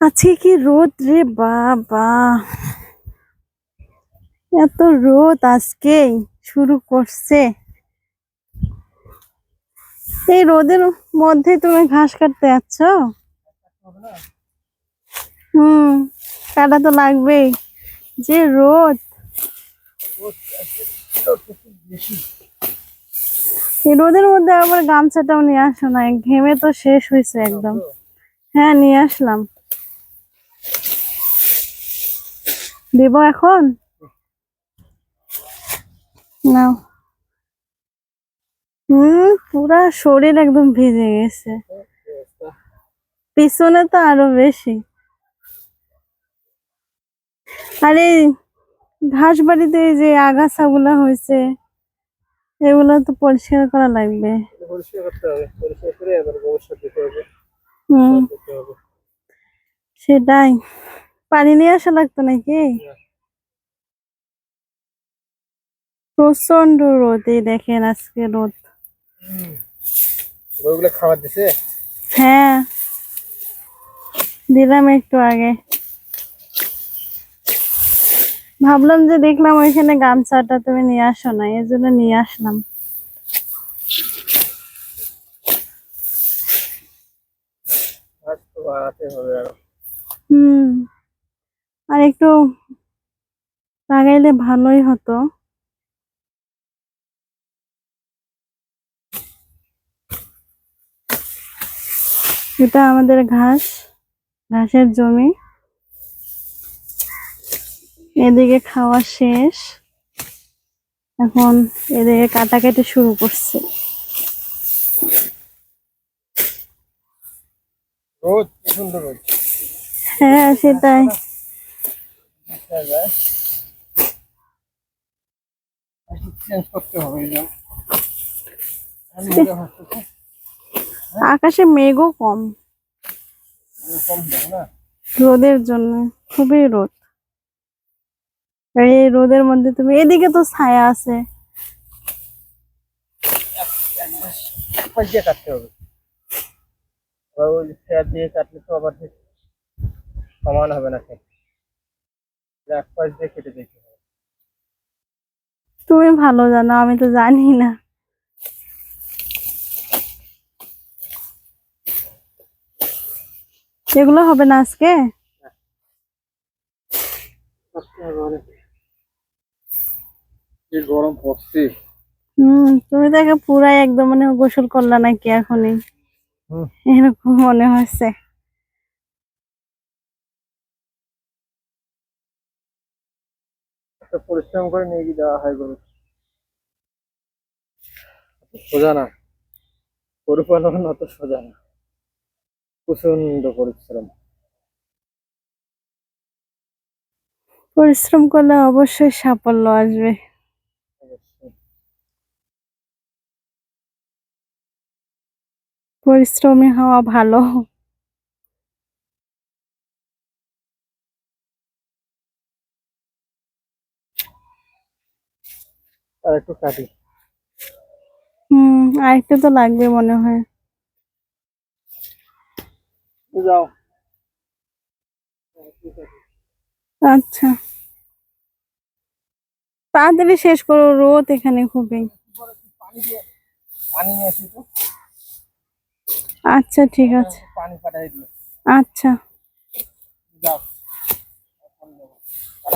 আজকে কি রোদ রে বাবা? এত রোদ আজকে শুরু করছে। এই রোদের মধ্যে তুমি ঘাস কাটতে যাচ্ছ? হুম, কাটা তো লাগবেই। যে রোদ। এই রোদের মধ্যে আবার গামছাটাও নিয়ে আসো না, ঘেমে তো শেষ হয়েছে একদম। হ্যাঁ নিয়ে আসলাম। দিব এখন? নাও। হুম পুরা শরীর একদম ভিজে গেছে। পিছনে তো আরও বেশি। আরে ঘাস বাড়িতে যে আগাছা গুলা হয়েছে এগুলো তো পরিষ্কার করা লাগবে। সেটাই। পানি নিয়ে আসা লাগতো নাকি? প্রচণ্ড রোদ এই দেখেন আজকে রোদ। গরুগুলো খাবার দিছে? হ্যাঁ। দিলাম একটু আগে। ভাবলাম যে দেখলাম ওইখানে গামছাটা তুমি নিয়ে আসো না এই জন্য নিয়ে আসলাম। হুম। আর একটু লাগাইলে ভালোই হতো। এটা আমাদের ঘাস ঘাসের জমি। এদিকে খাওয়া শেষ। এখন এদিকে কাটাকাটি শুরু করছে। হ্যাঁ সেটাই। চেঞ্জ করতে হবে আকাশে মেঘও কম। রোদের জন্য, খুবই রোদ। এই রোদের মধ্যে তুমি, এদিকে তো ছায়া আছে। দিয়ে কাটতে হবে ওই দিয়ে কাটলে তো আবার সমান হবে না এক পাশ দিয়ে কেটে হবে তুমি ভালো জানো আমি তো জানি না। এগুলো হবে না আজকে? গরম পড়ছে? হম তুমি তো পুরাই একদম মানে গোসল করলা নাকি এখনই? এরকম মনে হচ্ছে। একটা পরিশ্রম করে নিয়ে গিয়ে দেওয়া হয় গরু সোজা না। গরু পালন অত সোজা না। প্রচণ্ড পরিশ্রম। পরিশ্রম করলে অবশ্যই সাফল্য আসবে। পরিশ্রমী হওয়া ভালো। আর একটু কাটি। হুম আর একটু তো লাগবে মনে হয়। যাও। আচ্ছা। তাড়াতাড়ি শেষ করো রোদ এখানে খুবই। আচ্ছা ঠিক আছে। পানি পাঠাই দিও। আচ্ছা।